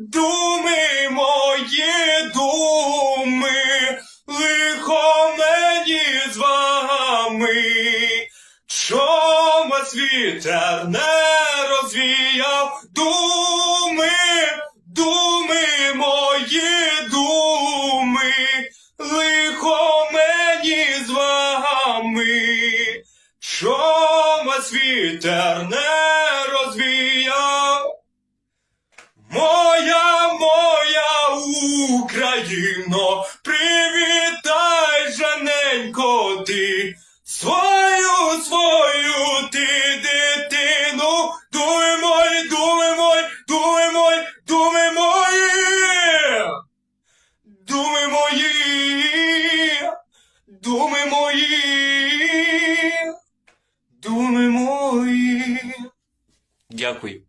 думи, мої думи, лихо мені з вами, чом вас вітер не розвіяв, думи, думи, мої думи, лихо мені з вами, чом вас вітер не Україно, привітай, жаненько, ти свою, свою ти дитину, думи мой, думи мой, думи, мой, думи мої, думи мої, думи мої, думи мої. Дякую.